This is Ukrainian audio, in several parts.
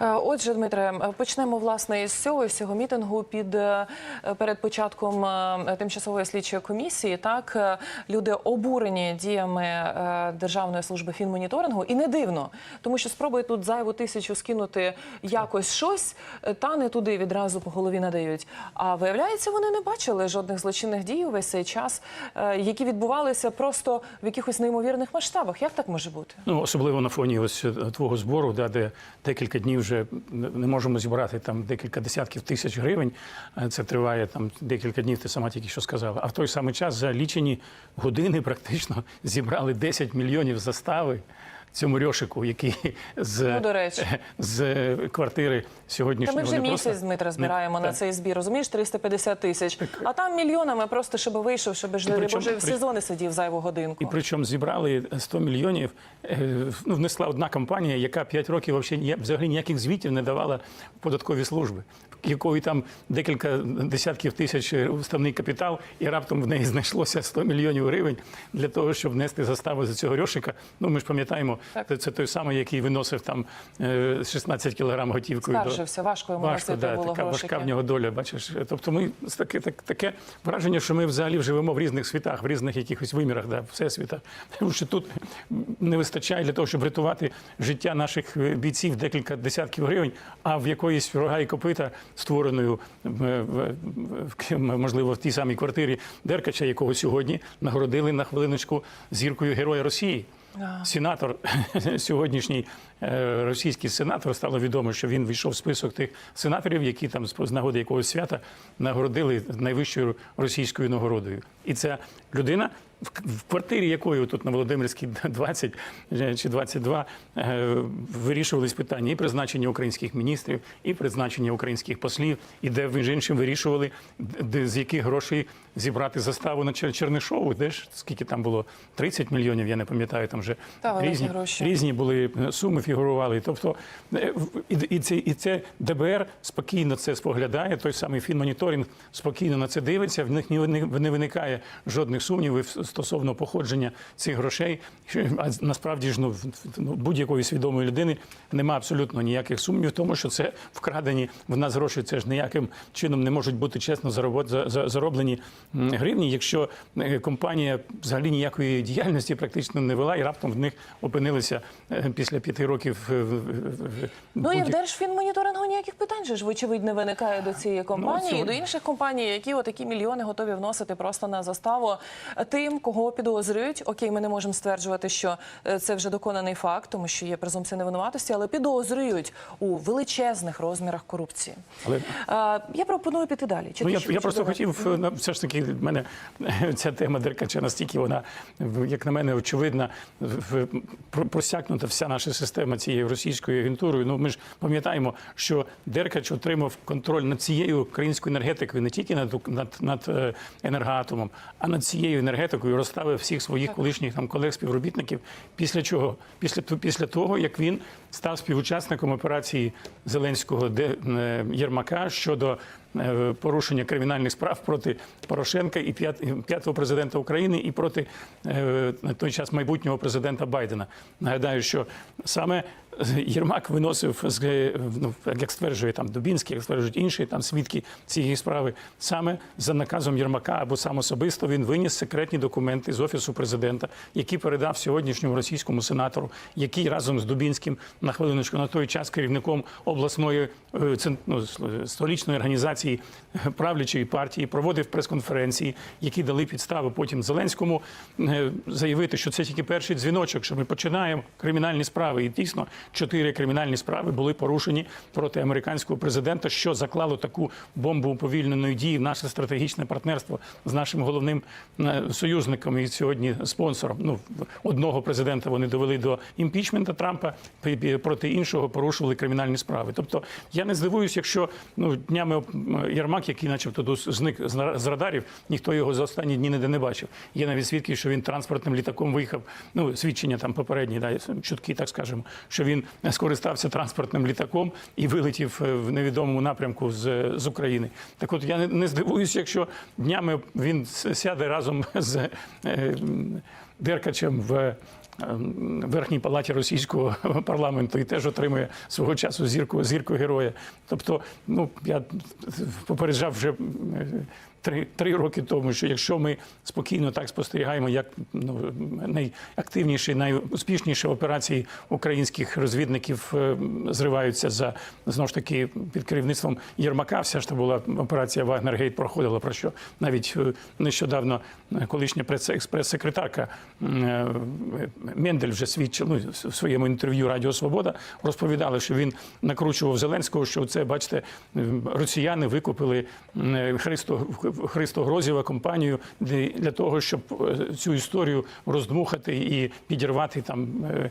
Е, Отже, Дмитре, почнемо власне із цього з цього мітингу під е, перед початком е, тимчасової слідчої комісії. Так люди обурені діями Державної служби фінмоніторингу, і не дивно, тому що спробує тут зайву тисячу скинути якось щось, та не туди відразу по голові надають. А виявляється, вони не бачили жодних злочинних дій увесь цей час, які відбувалися просто в якихось неймовірних масштабах. Як так може бути? Ну, особливо на фоні ось твого збору, да, де декілька днів вже не можемо зібрати там декілька десятків тисяч гривень. Е, Це триває там декілька днів, ти сама тільки що сказала. А в той самий час за лічені години практично зібрали 10 мільйонів застави цьому Рьошику, який з, Ну, до речі. з квартири Та ми вже не просто- місяць, Дмитра, збираємо Не- на цей збір. Розумієш, 350 тисяч. А там мільйонами просто щоб вийшов, щоб ж причому- Боже в сезони сидів зайву годинку. І причому зібрали 100 мільйонів. е, Ну, внесла одна компанія, яка 5 років взагалі ніяких звітів не давала податкові служби, якої там декілька десятків тисяч уставний капітал, і раптом в неї знайшлося 100 мільйонів гривень для того, щоб внести заставу за цього Рьошика. Ну, ми ж пам'ятаємо, це, це той самий, який виносив там е, 16 кілограм готівкою. до- Скаржився, важко йому Важко, да, було така грошики. важка в нього доля. Бачиш, тобто ми таке, так, таке враження, що ми взагалі живемо в різних світах, в різних якихось вимірах, да, всесвітах. Тому що тут не вистачає для того, щоб рятувати життя наших е, бійців декілька десятків гривень, а в якоїсь рога і копита, створеною можливо в тій самій квартирі Деркача, якого сьогодні нагородили на хвилиночку зіркою Героя Росії. Сенатор сьогоднішній е, російський сенатор стало відомо, що він війшов в список тих сенаторів, які там з нагоди якогось свята нагородили найвищою російською нагородою. І ця людина, в квартирі якої тут на Володимирській 20 чи 22 е, вирішувались питання і призначення українських міністрів, і призначення українських послів, і де між іншим вирішували, де з яких грошей зібрати заставу на Чер- Чернишову. Де ж скільки там було 30 мільйонів, я не пам'ятаю. Там вже Та, різні гроші. різні були е, суми фігурували. Тобто е, і, і це і це ДБР спокійно це споглядає. Той самий фінмоніторинг спокійно на це дивиться. В них не виникає жодних сумнівів стосовно походження цих грошей. А насправді ж ну, ну будь-якої свідомої людини немає абсолютно ніяких сумнівів, в тому що це вкрадені в нас гроші. Це ж ніяким чином не можуть бути чесно зароблені гривні, якщо е, компанія взагалі ніякої діяльності практично не вела, і раптом в них опинилися е, після п'яти років. е, Ну і в Держфінмоніторингу ніяких питань же ж, вочевидь, не виникає до цієї компанії і до інших компаній, які отакі мільйони готові вносити просто на заставу тим, кого підозрюють. Окей, ми не можемо стверджувати, що е, це вже доконаний факт, тому що є презумпція невинуватості, але підозрюють у величезних розмірах корупції. Але- Е, я пропоную піти далі. Чи Ну, я, я просто додати? хотів на- все ж таки в мене е, ця тема Деркача настільки вона, як на мене, очевидна, просякнута вся наша система цією російською агентурою. Ну ми ж пам'ятаємо, що Деркач отримав контроль над цією українською енергетикою, не тільки над, над, над енергоатомом, а над цією енергетикою розставив всіх своїх колишніх там колег співробітників. Після чого? Після після того, як він став співучасником операції Зеленського де е, Єрмака щодо е, порушення кримінальних справ проти Порошенка і п'ят- п'ятого президента України і проти е, на той час майбутнього президента Байдена. Нагадаю, що саме Єрмак виносив ну, як стверджує там Дубінський, як стверджують інші там свідки цієї справи. Саме за наказом Єрмака або сам особисто він виніс секретні документи з офісу президента, які передав сьогоднішньому російському сенатору, який разом з Дубінським на хвилиночку на той час керівником обласної е, ну, столічної організації е, правлячої партії проводив прес-конференції, які дали підстави потім Зеленському е, заявити, що це тільки перший дзвіночок, що ми починаємо кримінальні справи. І дійсно чотири кримінальні справи були порушені проти американського президента, що заклало таку бомбу уповільненої дії в наше стратегічне партнерство з нашим головним е, союзником і сьогодні спонсором. Ну одного президента вони довели до імпічмента Трампа проти іншого порушували кримінальні справи. Тобто я не здивуюсь, якщо ну днями м, Єрмак, який, начебто, зник з радарів, ніхто його за останні дні ніде не бачив. Є навіть свідки, що він транспортним літаком виїхав. Ну свідчення там попередні, да, чутки, так скажемо, що він скористався транспортним літаком і вилетів е, в невідомому напрямку з, з України. Так от я не, здивуюся, якщо днями він сяде разом з е, Деркачем в ем, верхній палаті російського парламенту і теж отримує свого часу зірку зірку героя. Тобто, ну я попереджав вже. Три, три роки тому, що якщо ми спокійно так спостерігаємо, як ну, найактивніші, найуспішніші операції українських розвідників е, зриваються за знову ж таки під керівництвом Єрмака, вся ж та була операція Вагнергейт проходила, про що навіть е, нещодавно колишня прес- прес-секретарка е, Мендель вже свідчив ну, в своєму інтерв'ю Радіо Свобода розповідала, що він накручував Зеленського, що це, бачите, росіяни викупили Христо, Христо Грозєва компанію для, того, щоб е, цю історію роздмухати і підірвати там е,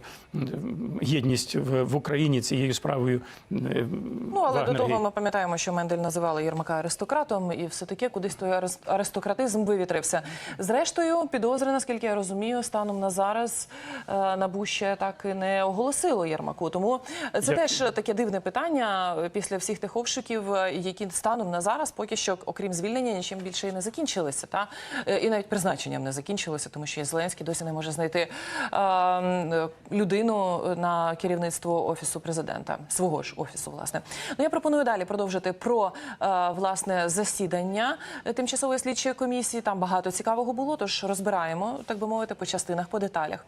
єдність в, Україні цією справою. е, Ну але до того ми пам'ятаємо, що Мендель називали Єрмака аристократом, і все таки кудись той арис- аристократизм вивітрився. Зрештою, підозри, наскільки я розумію, станом на зараз НАБУ ще так і не оголосило Єрмаку. Тому це Я- теж таке дивне питання після всіх тих обшуків, які станом на зараз, поки що, окрім звільнення, нічим більше і не закінчилися. Та Е, і навіть призначенням не закінчилося, тому що Зеленський досі не може знайти е, людину на керівництво офісу президента, свого ж офісу, власне. Ну я пропоную далі продовжити про е, власне засідання тимчасової слідчої комісії. Там багато цікавого було, тож розбираємо, так би мовити, по частинах, по деталях.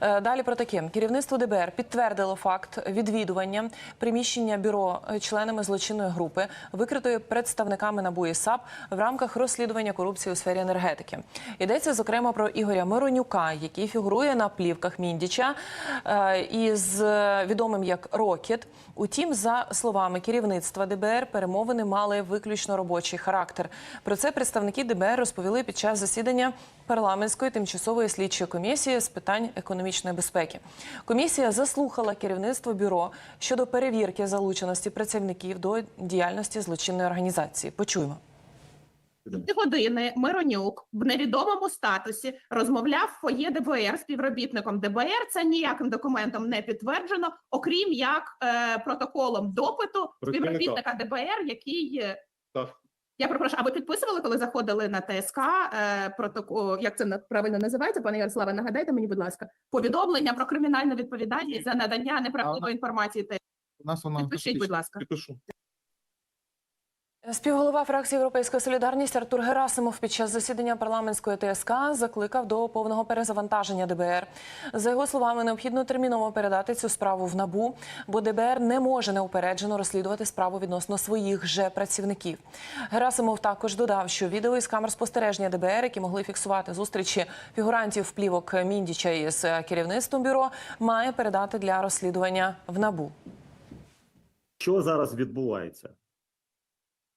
Е, Далі про таке керівництво ДБР підтвердило факт відвідування приміщення бюро е, членами злочинної групи, викритої представниками НАБУ і САП в рамках розслідування корупції у сфері енергетики. Йдеться зокрема про Ігоря Миронюка, який фігурує на плівках Міндіча е, із е, відомим як Рокет. Утім, за словами керівництва ДБР, перемовини мали виключно робочий характер. Про це представники ДБР розповіли під час засідання парламентської тимчасової слідчої комісії з питань економічної безпеки. Комісія заслухала керівництво бюро щодо перевірки залученості працівників до діяльності злочинної організації. Почуємо. Дві години Миронюк в невідомому статусі розмовляв в фоє ДБР співробітником ДБР. Це ніяким документом не підтверджено, окрім як е, протоколом допиту співробітника ДБР, який Так. я перепрошую, а ви підписували, коли заходили на ТСК е, протокол, як це правильно називається, пане Ярославе? Нагадайте мені, будь ласка, повідомлення про кримінальну відповідальність за надання неправдивої інформації. ТСК. У нас вона Підпишіть, будь ласка. Підпишу. Співголова фракції Європейська Солідарність Артур Герасимов під час засідання парламентської ТСК закликав до повного перезавантаження ДБР. За його словами, необхідно терміново передати цю справу в НАБУ, бо ДБР не може неупереджено розслідувати справу відносно своїх же працівників. Герасимов також додав, що відео із камер спостереження ДБР, які могли фіксувати зустрічі фігурантів плівок Міндіча із керівництвом бюро, має передати для розслідування в НАБУ. Що зараз відбувається?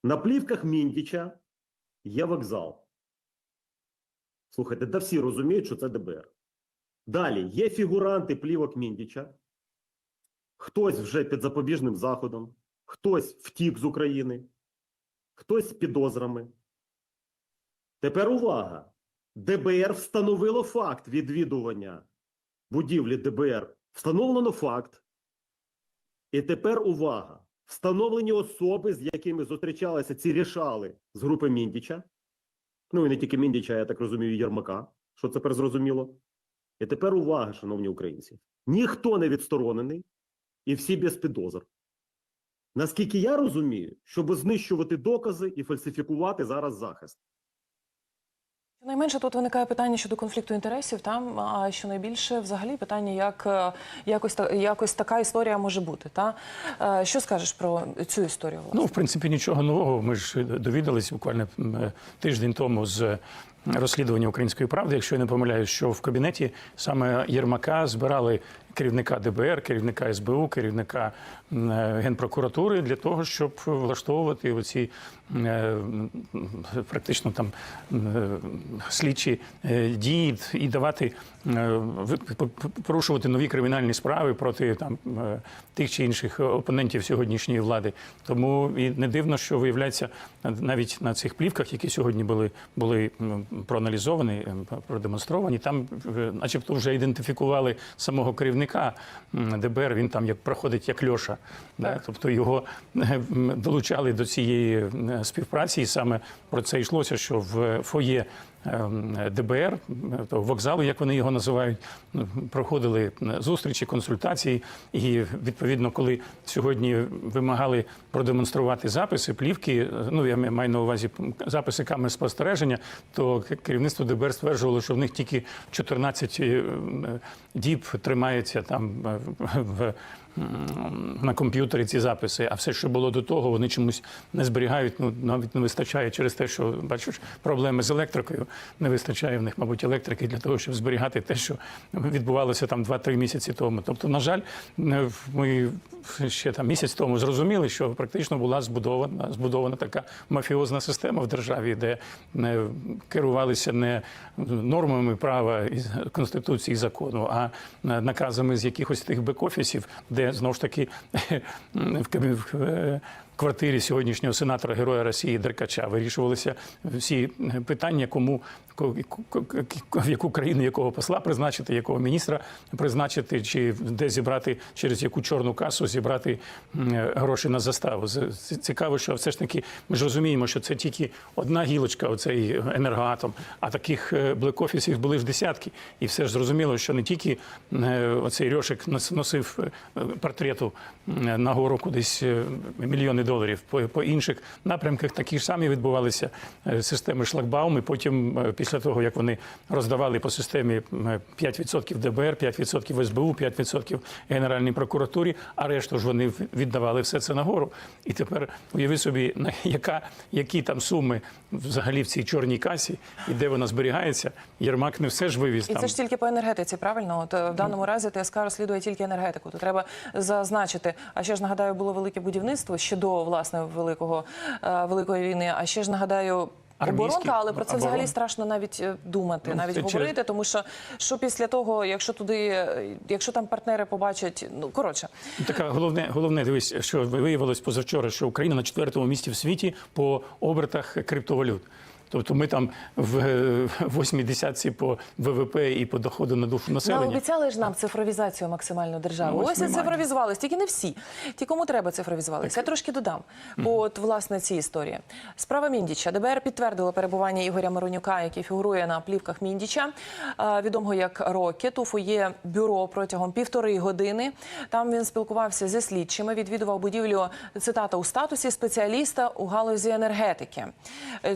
На плівках Міндіча є вокзал. Слухайте, да всі розуміють, що це ДБР. Далі є фігуранти плівок Міндіча. Хтось вже під запобіжним заходом, хтось втік з України, хтось з підозрами. Тепер увага! ДБР встановило факт відвідування будівлі ДБР. Встановлено факт. І тепер увага! Встановлені особи, з якими зустрічалися ці рішали з групи Міндіча. Ну і не тільки Міндіча, я так розумію, Єрмака, що тепер зрозуміло. І тепер увага, шановні українці. Ніхто не відсторонений, і всі без підозр. Наскільки я розумію, щоб знищувати докази і фальсифікувати зараз захист. Найменше тут виникає питання щодо конфлікту інтересів. Там а що найбільше взагалі питання, як е, якось якось така історія може бути. Та Е, що скажеш про цю історію? Власне? Ну, в принципі, нічого нового. Ми ж довідались буквально тиждень тому з розслідування української правди, якщо я не помиляюсь, що в кабінеті саме Єрмака збирали керівника ДБР, керівника СБУ, керівника е, генпрокуратури для того, щоб влаштовувати оці е, практично там е, слідчі дії і давати порушувати нові кримінальні справи проти там тих чи інших опонентів сьогоднішньої влади. Тому і не дивно, що виявляється навіть на цих плівках, які сьогодні були, були проаналізовані, продемонстровані, там, начебто, вже ідентифікували самого керівника м, ДБР. Він там як проходить як Льоша. Да? Тобто його е, долучали до цієї співпраці, і саме про це йшлося, що в фоє ДБР, е, того вокзалу, як вони його називають, ну, проходили е, зустрічі, консультації. І відповідно, коли сьогодні вимагали продемонструвати записи, плівки, е, ну я маю на увазі записи камер спостереження, то керівництво ДБР стверджувало, що в них тільки 14 е, діб тримається там в. На комп'ютері ці записи, а все, що було до того, вони чомусь не зберігають. Ну навіть не вистачає через те, що бачиш проблеми з електрикою. Не вистачає в них, мабуть, електрики для того, щоб зберігати те, що відбувалося там 2-3 місяці тому. Тобто, на жаль, ми ще там місяць тому зрозуміли, що практично була збудована збудована така мафіозна система в державі, де не керувалися не нормами права і конституції і закону, а наказами з якихось тих бек-офісів, де знову ж таки в, е, квартирі сьогоднішнього сенатора Героя Росії Деркача вирішувалися всі питання, кому ко- ко- ко- в яку країну якого посла призначити, якого міністра призначити, чи де зібрати через яку чорну касу зібрати гроші на заставу. Цікаво, що все ж таки ми ж розуміємо, що це тільки одна гілочка, оцей енергоатом, а таких е, блекофісів були ж десятки. І все ж зрозуміло, що не тільки е, оцей Рьошик нос- носив е, портрету нагору кудись мільйони доларів. По, по інших напрямках такі ж самі відбувалися е, системи шлагбаум. І потім, е, після того, як вони роздавали по системі м, 5% ДБР, 5% СБУ, 5% Генеральній прокуратурі, а решту ж вони віддавали все це нагору. І тепер уяви собі, яка, які там суми взагалі в цій чорній касі і де вона зберігається. Єрмак не все ж вивіз І там. це ж тільки по енергетиці, правильно? От е, в даному разі ТСК розслідує тільки енергетику. То треба зазначити. А ще ж нагадаю, було велике будівництво ще до власне великого е, великої війни. А ще ж нагадаю. Оборонка, але про це взагалі страшно навіть е, думати, Ну, навіть через- говорити, тому що що після того, якщо туди, е, якщо там партнери побачать, ну коротше, Ну, Така головне, головне, дивись, що виявилось позавчора, що Україна на четвертому місці в світі по обертах криптовалют. Тобто ми там в восьмій десятці по ВВП і по доходу на душу населення. обіцяли ж нам цифровізацію максимальну держави. Ну, ось і немає. цифровізувались, тільки не всі. Ті, кому треба цифровізувалися. Я трошки додам. Бо от власне ці історії. Справа Міндіча. ДБР підтвердило перебування Ігоря Миронюка, який фігурує на плівках Міндіча, відомого як Рокет. У фоє бюро протягом півтори години. Там він спілкувався зі слідчими, відвідував будівлю цитата у статусі спеціаліста у галузі енергетики.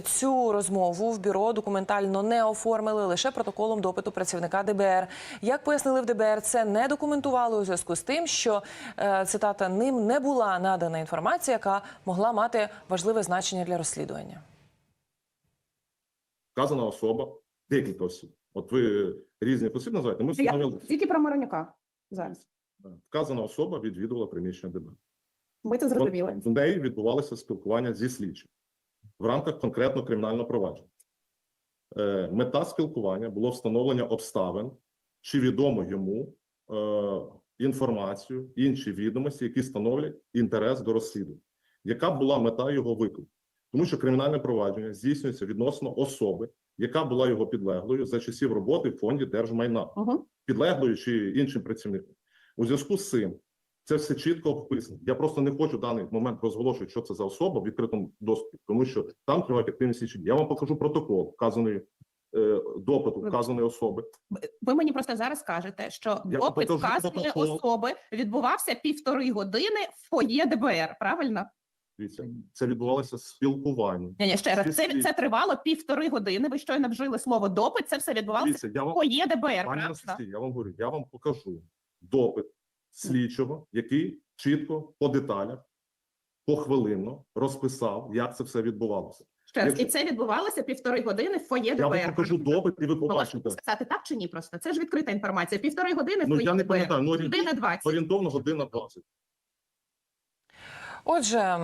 Цю розмову в бюро документально не оформили лише протоколом допиту працівника ДБР. Як пояснили в ДБР, це не документували у зв'язку з тим, що е, цитата ним не була надана інформація, яка могла мати важливе значення для розслідування. вказана особа, декілька осіб. От ви різних осіб називаєте. Ми встановили Тільки про Миронюка зараз. вказана особа відвідувала приміщення ДБР. Ми це зрозуміли. В неї відбувалося спілкування зі слідчим в рамках конкретно кримінального провадження. Е, Мета спілкування було встановлення обставин, чи відомо йому е, інформацію, інші відомості, які становлять інтерес до розслідування. Яка була мета його виклику? Тому що кримінальне провадження здійснюється відносно особи, яка була його підлеглою за часів роботи в фонді держмайна Угу. підлеглою чи іншим працівником. У зв'язку з цим це все чітко описано. Я просто не хочу в даний момент розголошувати, що це за особа в відкритому доступі, тому що там тривають активні слідчі. Я вам покажу протокол вказаної е, допиту вказаної особи. Ви мені просто зараз кажете, що Я допит покажу вказаної протокол. особи відбувався півтори години в фоє ДБР. Правильно? Дивіться, це відбувалося спілкування. Ні, ні, ще раз. Це, це тривало півтори години. Ви щойно вжили слово допит. Це все відбувалося Дивіться, я в вам фоє ДБР. пані Правильно? Анастасія, я вам говорю, я вам покажу допит слідчого, який чітко по деталях, похвилинно розписав, як це все відбувалося. Ще раз. І це відбувалося півтори години в фоє Я ДБР. вам покажу допит, і ви побачите. сказати так чи ні? Просто це ж відкрита інформація. Півтори години в Ну фоє я не ДБР. пам'ятаю, ну орієнтовно- Година 20. орієнтовно година 20. Отже, е,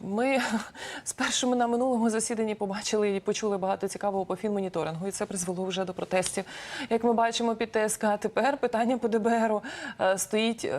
ми спершу першими на минулому засіданні побачили і почули багато цікавого по фінмоніторингу, і це призвело вже до протестів. Як ми бачимо під ТСК, тепер питання по ДБРу е, стоїть.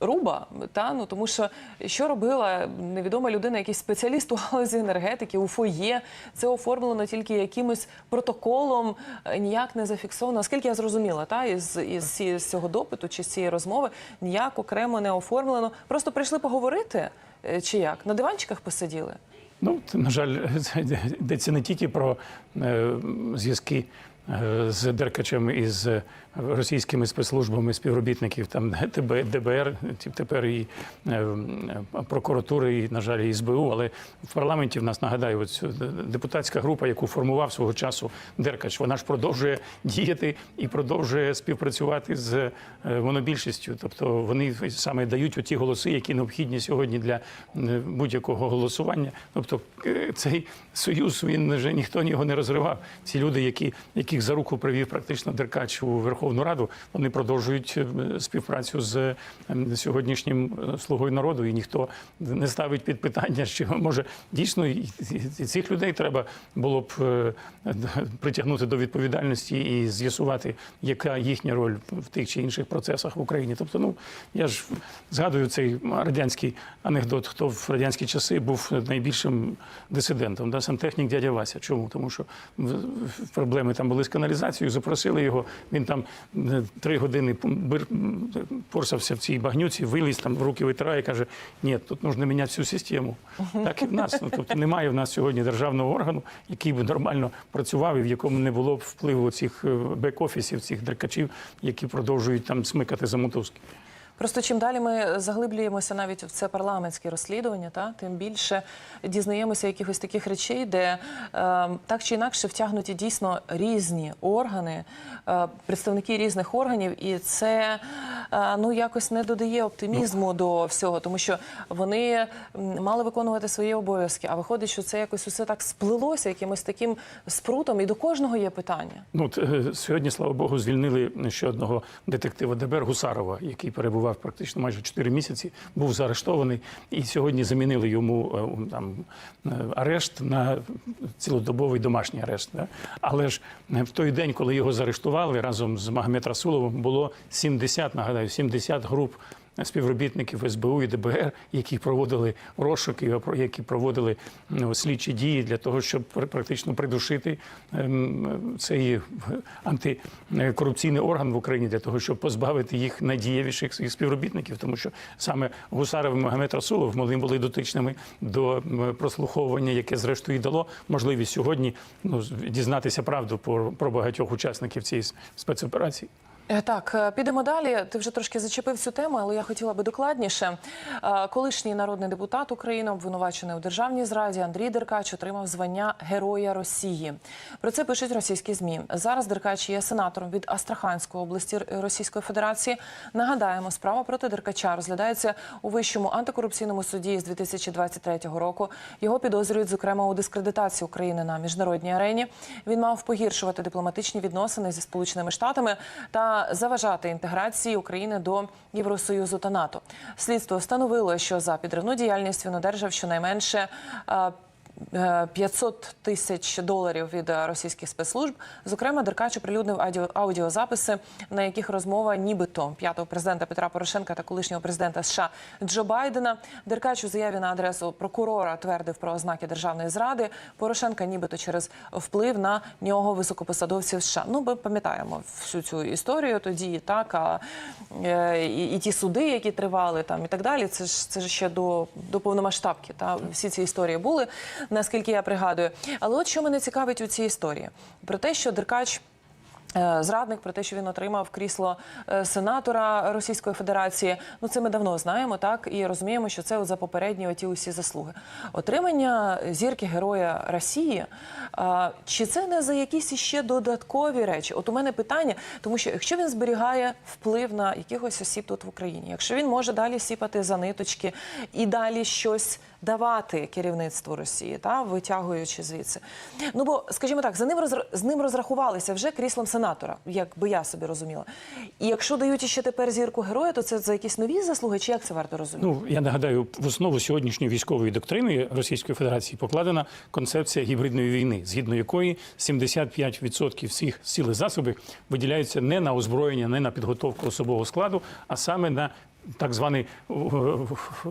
Руба, та ну тому що що робила невідома людина, якийсь спеціаліст у галузі енергетики у фоє. Це оформлено тільки якимось протоколом, е, ніяк не зафіксовано. Наскільки я зрозуміла, та із, із, ці- з цього допиту чи з цієї розмови ніяк окремо не оформлено. Просто прийшли поговорити, е, чи як на диванчиках посиділи. Ну, на жаль, йдеться не тільки про е, зв'язки е, з Деркачем і з російськими спецслужбами співробітників там ДБР, тепер і е, прокуратури, і, на жаль, і СБУ. Але в парламенті в нас нагадаю, ось е, депутатська група, яку формував свого часу Деркач, вона ж продовжує діяти і продовжує співпрацювати з е, монобільшістю. Тобто вони саме дають ті голоси, які необхідні сьогодні для е, будь-якого голосування. Тобто е, цей союз він вже ніхто його не розривав. Ці люди, які яких за руку привів практично Деркач у Верховну Раду, вони продовжують е, співпрацю з е, сьогоднішнім е, слугою народу, і ніхто не ставить під питання, що може дійсно і цих людей треба було б е, притягнути до відповідальності і з'ясувати, яка їхня роль в тих чи інших процесах в Україні. Тобто, ну я ж згадую цей радянський анекдот, хто в радянські часи був найбільшим дисидентом, да, сантехнік дядя Вася. Чому? Тому що проблеми там були з каналізацією, запросили його. Він там три години порсався в цій багнюці, виліз там в руки витирає, каже: ні, тут потрібно міняти всю систему. Так і в нас. Ну, тобто немає в нас сьогодні державного органу, який би нормально працював і в якому не було б впливу цих е, бек-офісів, цих деркачів, які продовжують там смикати за мотузки. Просто чим далі ми заглиблюємося навіть в це парламентське розслідування, та тим більше дізнаємося якихось таких речей, де е, так чи інакше втягнуті дійсно різні органи, е, представники різних органів, і це е, ну якось не додає оптимізму до всього, тому що вони мали виконувати свої обов'язки. А виходить, що це якось усе так сплилося якимось таким спрутом, і до кожного є питання. Ну, е, сьогодні, слава Богу, звільнили ще одного детектива ДБР Гусарова, який перебував практично майже 4 місяці, був заарештований, і сьогодні замінили йому е, там е, арешт на цілодобовий домашній арешт. Да? Але ж е, в той день, коли його заарештували разом з Магомед Расуловим, було 70, нагадаю, 70 груп співробітників СБУ і ДБР, які проводили розшуки, які проводили ну, слідчі дії для того, щоб практично придушити ем, цей антикорупційний орган в Україні, для того, щоб позбавити їх найдієвіших своїх співробітників, тому що саме Гусаров і Магомед Расулов вони були дотичними до прослуховування, яке зрештою і дало можливість сьогодні ну, дізнатися правду про, про багатьох учасників цієї спецоперації. Е, Так, е, підемо далі. Ти вже трошки зачепив цю тему, але я хотіла би докладніше. Е, Колишній народний депутат України, обвинувачений у державній зраді, Андрій Деркач отримав звання Героя Росії. Про це пишуть російські змі. Зараз Деркач є сенатором від Астраханської області Російської Федерації. Нагадаємо, справа проти Деркача розглядається у вищому антикорупційному суді з 2023 року. Його підозрюють, зокрема, у дискредитації України на міжнародній арені. Він мав погіршувати дипломатичні відносини зі Сполученими Штатами та заважати інтеграції України до Євросоюзу та НАТО. Слідство встановило, що за підривну діяльність він одержав щонайменше. Е, е, 500 тисяч доларів від е, російських спецслужб. Зокрема, Деркач оприлюднив аудіо, аудіозаписи, на яких розмова нібито п'ятого президента Петра Порошенка та колишнього президента США Джо Байдена. Деркач у заяві на адресу прокурора твердив про ознаки державної зради. Порошенка, нібито через вплив на нього високопосадовців США. Ну, ми пам'ятаємо всю цю історію тоді, так а е, і, і ті суди, які тривали там і так далі. Це ж це ж ще до, до повномасштабки. Та всі ці історії були, наскільки я пригадую. Але от що мене цікавить у цій історії про те, що Деркач. Е, Зрадник про те, що він отримав крісло е, сенатора Російської Федерації. Ну це ми давно знаємо, так і розуміємо, що це от за попередні оті усі заслуги. Отримання зірки Героя Росії. а, Чи це не за якісь іще додаткові речі? От у мене питання, тому що якщо він зберігає вплив на якихось осіб тут в Україні, якщо він може далі сіпати за ниточки і далі щось давати керівництву Росії, та витягуючи звідси. Ну бо, скажімо так, за ним розр... з ним розрахувалися вже кріслом сенатора, як би я собі розуміла. І якщо дають іще тепер зірку героя, то це за якісь нові заслуги, чи як це варто розуміти? Ну я нагадаю, в основу сьогоднішньої військової доктрини Російської Федерації покладена концепція гібридної війни, згідно якої 75% всіх сіл і засобів виділяються не на озброєння, не на підготовку особового складу, а саме на так зване е,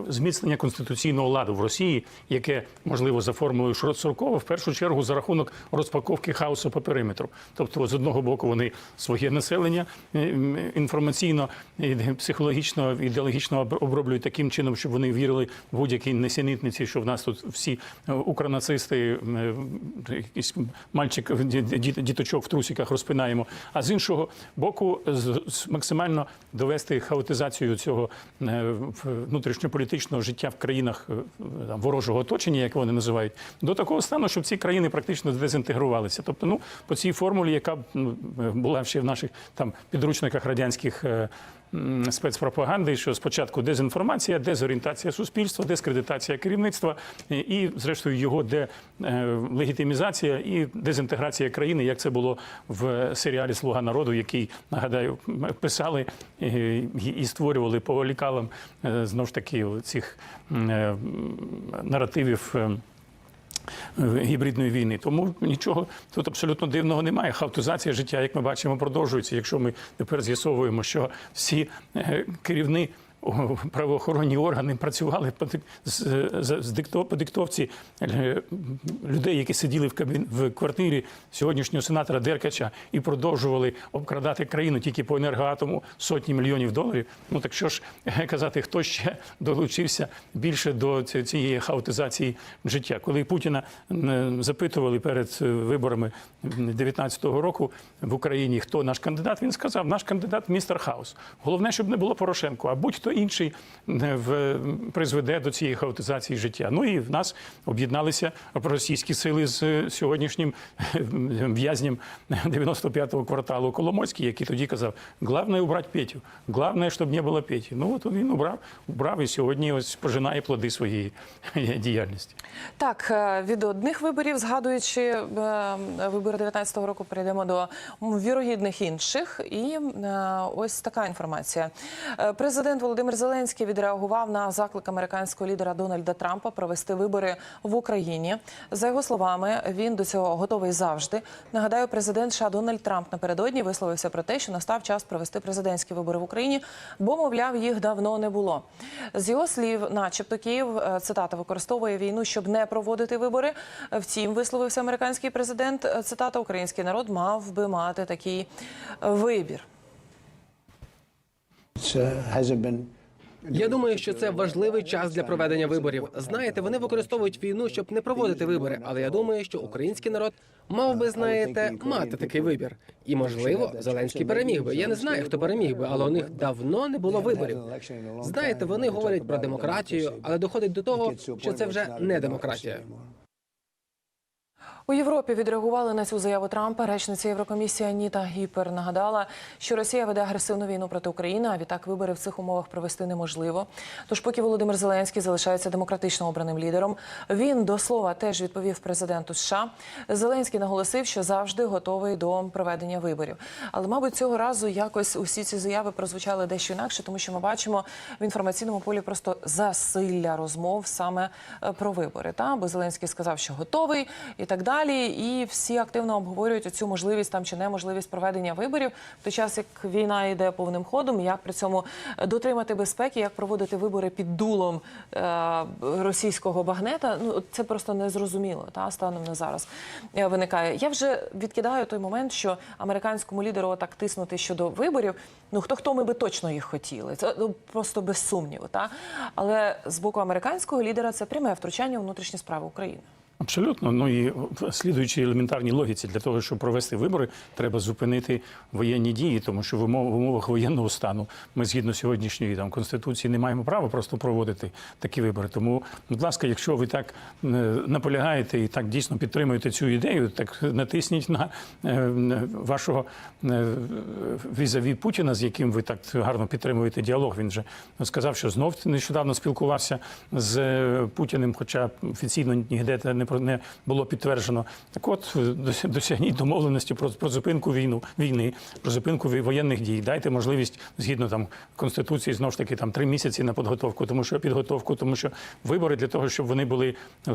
зміцнення конституційного ладу в Росії, яке можливо за формулою Шроцуркова, в першу чергу за рахунок розпаковки хаосу по периметру. Тобто, з одного боку, вони своє населення е, інформаційно, і психологічно, ідеологічно оброблюють таким чином, щоб вони вірили в будь-які несенітниці, що в нас тут всі е, укронацисти, е, якийсь мальчик, ді- ді- діточок в трусиках розпинаємо. А з іншого боку, з- максимально довести хаотизацію цього е, внутрішньополітичного життя в країнах е, там, ворожого оточення, як вони називають, до такого стану, щоб ці країни практично дезінтегрувалися. Тобто, ну по цій формулі, яка ну, була ще в наших там підручниках радянських. Е, Спецпропаганди, що спочатку дезінформація, дезорієнтація суспільства, дискредитація керівництва і, зрештою, його делегітимізація і дезінтеграція країни, як це було в серіалі Слуга народу, який нагадаю писали е, і, створювали по лікалам е, знову ж таки цих е, наративів. Е, гібридної війни. Тому нічого тут абсолютно дивного немає. Хаотизація життя, як ми бачимо, продовжується. Якщо ми тепер з'ясовуємо, що всі керівники. керівні о, правоохоронні органи працювали по з, диктовці е, людей, які сиділи в кабін в квартирі сьогоднішнього сенатора Деркача і продовжували обкрадати країну тільки по енергоатому сотні мільйонів доларів. Ну так що ж е, казати, хто ще долучився більше до цієї хаотизації життя? Коли Путіна е, запитували перед виборами 19-го року в Україні, хто наш кандидат, він сказав: наш кандидат містер Хаус. Головне, щоб не було Порошенко, а будь-хто інший е, призведе до цієї хаотизації життя. Ну і в нас об'єдналися російські сили з сьогоднішнім е, в'язнем 95-го кварталу Коломойський, який тоді казав: головне убрати Петю, головне, щоб не було Петі. Ну от він убрав, убрав і сьогодні ось пожинає плоди своєї е, діяльності. Так, від одних виборів, згадуючи вибори 19-го року, перейдемо до вірогідних інших. І ось така інформація. Президент Володимир Зеленський відреагував на заклик американського лідера Дональда Трампа провести вибори в Україні. За його словами, він до цього готовий завжди. Нагадаю, президент США Дональд Трамп напередодні висловився про те, що настав час провести президентські вибори в Україні, бо, мовляв, їх давно не було. З його слів, начебто, Київ е, цитата використовує війну, щоб не проводити вибори. Втім, висловився американський президент. е, Цитата Український народ мав би мати такий е, вибір. Я думаю, що це важливий час для проведення виборів. Знаєте, вони використовують війну, щоб не проводити вибори. Але я думаю, що український народ мав би, знаєте, мати такий вибір. І можливо, Зеленський переміг би. Я не знаю, хто переміг би, але у них давно не було виборів. Знаєте, вони говорять про демократію, але доходить до того, що це вже не демократія. У Європі відреагували на цю заяву Трампа. Речниця Єврокомісії Аніта Гіпер нагадала, що Росія веде агресивну війну проти України, а відтак вибори в цих умовах провести неможливо. Тож, поки Володимир Зеленський залишається демократично обраним лідером, він до слова теж відповів президенту США. Зеленський наголосив, що завжди готовий до проведення виборів. Але, мабуть, цього разу якось усі ці заяви прозвучали дещо інакше, тому що ми бачимо в інформаційному полі просто засилля розмов саме е, про вибори. Та бо Зеленський сказав, що готовий і так далі. І всі активно обговорюють цю можливість там чи неможливість проведення виборів в той час, як війна йде повним ходом, як при цьому дотримати безпеки, як проводити вибори під дулом е, російського багнета. Ну це просто незрозуміло. Та станом на зараз е, виникає. Я вже відкидаю той момент, що американському лідеру так тиснути щодо виборів. Ну хто хто ми би точно їх хотіли? Це ну, просто без сумніву. Та але з боку американського лідера це пряме втручання у внутрішні справи України. Абсолютно. Ну і слідуючи елементарній логіці, для того, щоб провести вибори, треба зупинити воєнні дії, тому що в умов- в умовах воєнного стану ми згідно сьогоднішньої там конституції не маємо права просто проводити такі вибори. Тому, будь ласка, якщо ви так е, наполягаєте і так дійсно підтримуєте цю ідею, так натисніть на е, вашого е, візаві Путіна, з яким ви так гарно підтримуєте діалог. Він же сказав, що знов нещодавно спілкувався з Путіним, хоча офіційно ніде це не не було підтверджено. Так от е, досягніть домовленості про, про зупинку війну війни, про зупинку воєнних дій. Дайте можливість згідно там конституції знову ж таки там три місяці на підготовку, тому що підготовку, тому що вибори для того, щоб вони були е,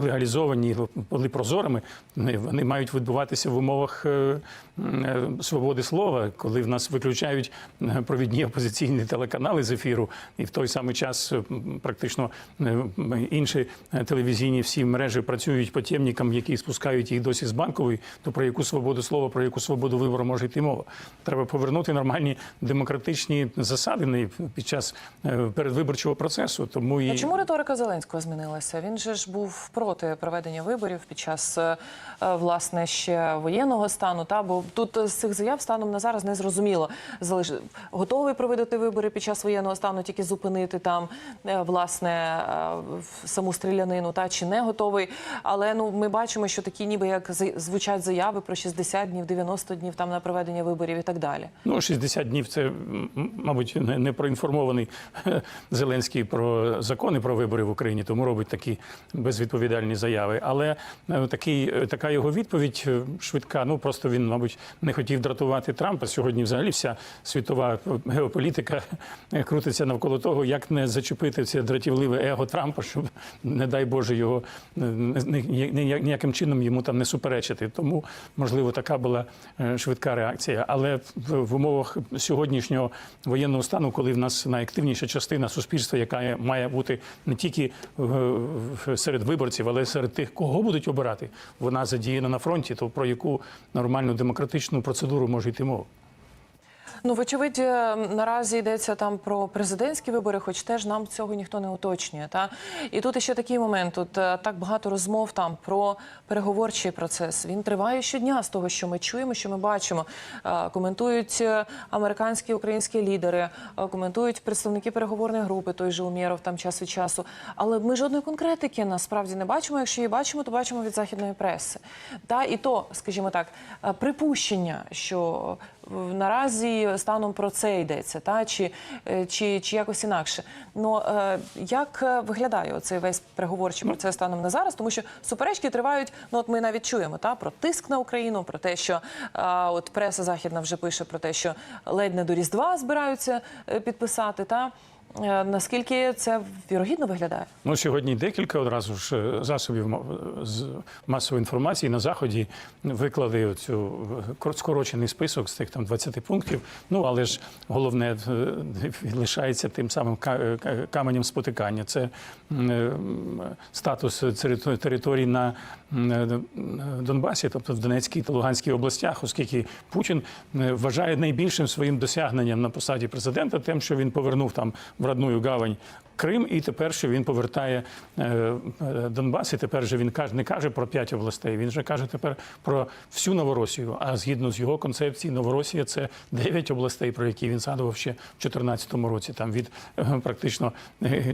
легалізовані, були прозорими, вони мають відбуватися в умовах е, е, свободи слова, коли в нас виключають е, провідні опозиційні телеканали з ефіру, і в той самий час е, практично е, інші е, телевізійні всі мережі працюють по темникам, які спускають їх досі з банкової. То про яку свободу слова, про яку свободу вибору може йти мова? Треба повернути нормальні демократичні засади під час е, передвиборчого процесу. Тому і А чому риторика Зеленського змінилася? Він же ж був проти проведення виборів під час е, е, власне ще воєнного стану. Та бо тут з цих заяв станом на зараз не зрозуміло. Залиш... готовий проводити вибори під час воєнного стану, тільки зупинити там власне саму стрілянину, та чи не готовий. Але ну ми бачимо, що такі, ніби як звучать заяви про 60 днів, 90 днів там на проведення виборів і так далі. Ну, 60 днів це, мабуть, не проінформований Зеленський про закони про вибори в Україні, тому робить такі безвідповідальні заяви. Але е, такий, е, така його відповідь е, швидка. Ну просто він, мабуть, не хотів дратувати Трампа. Сьогодні взагалі вся світова геополітика крутиться навколо того, як не зачепити це дратівливе его Трампа, щоб, не дай Боже, його ніяким чином йому там не суперечити. Тому, можливо, така була е, швидка реакція. Але в, умовах сьогоднішнього воєнного стану, коли в нас найактивніша частина суспільства, яка має бути не тільки серед виборців, але й серед тих, кого будуть обирати, вона задіяна на фронті, то про яку нормальну демократичну процедуру може йти мова? Ну, вочевидь, е, наразі йдеться там про президентські вибори, хоч теж нам цього ніхто не уточнює. Та і тут ще такий момент. Тут е, так багато розмов там про переговорчий процес. Він триває щодня з того, що ми чуємо, що ми бачимо. Е, Коментують американські і українські лідери, коментують представники переговорної групи, той же Умєров там час від часу. Але ми жодної конкретики насправді не бачимо. Якщо її бачимо, то бачимо від західної преси. Та і то, скажімо так, припущення, що наразі станом про це йдеться, та чи, е, чи, чи якось інакше. Ну е, як е, виглядає цей весь переговорчий процес станом на зараз? Тому що суперечки тривають. Ну от ми навіть чуємо та про тиск на Україну, про те, що от преса західна вже пише про те, що ледь не до Різдва збираються підписати. Та наскільки це вірогідно виглядає? Ну, сьогодні декілька одразу ж е, засобів з масової інформації на заході виклали оцю е, скорочений список з тих там 20 пунктів. Ну але ж головне е, лишається тим самим ка- е, ка- каменем спотикання. Це е, статус територ- територій на е, Донбасі, тобто в Донецькій та Луганській областях, оскільки Путін е, вважає найбільшим своїм досягненням на посаді президента, тим, що він повернув там в родную гавань Крим, і тепер що він повертає е, е, Донбас. І тепер же він каже, не каже про п'ять областей. Він же каже тепер про всю Новоросію. А згідно з його концепції, Новоросія це дев'ять областей, про які він згадував ще в 2014 році. Там від е, практично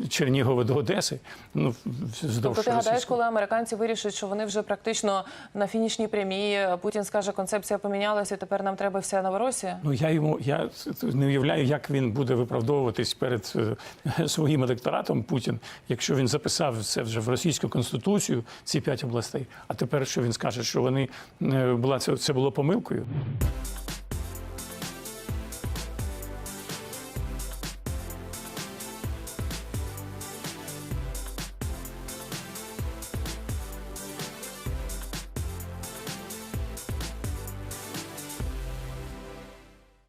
Чернігова до Одеси. Ну вздовж Тобто ти гадаєш, коли американці вирішать, що вони вже практично на фінішній прямій, Путін скаже, концепція помінялася, тепер нам треба вся Новоросія? Ну я йому я не уявляю, як він буде виправдовуватись перед е, своїм електоратом Путін, якщо він записав це вже в російську конституцію, ці п'ять областей. А тепер що він скаже, що вони е, була це, це було помилкою?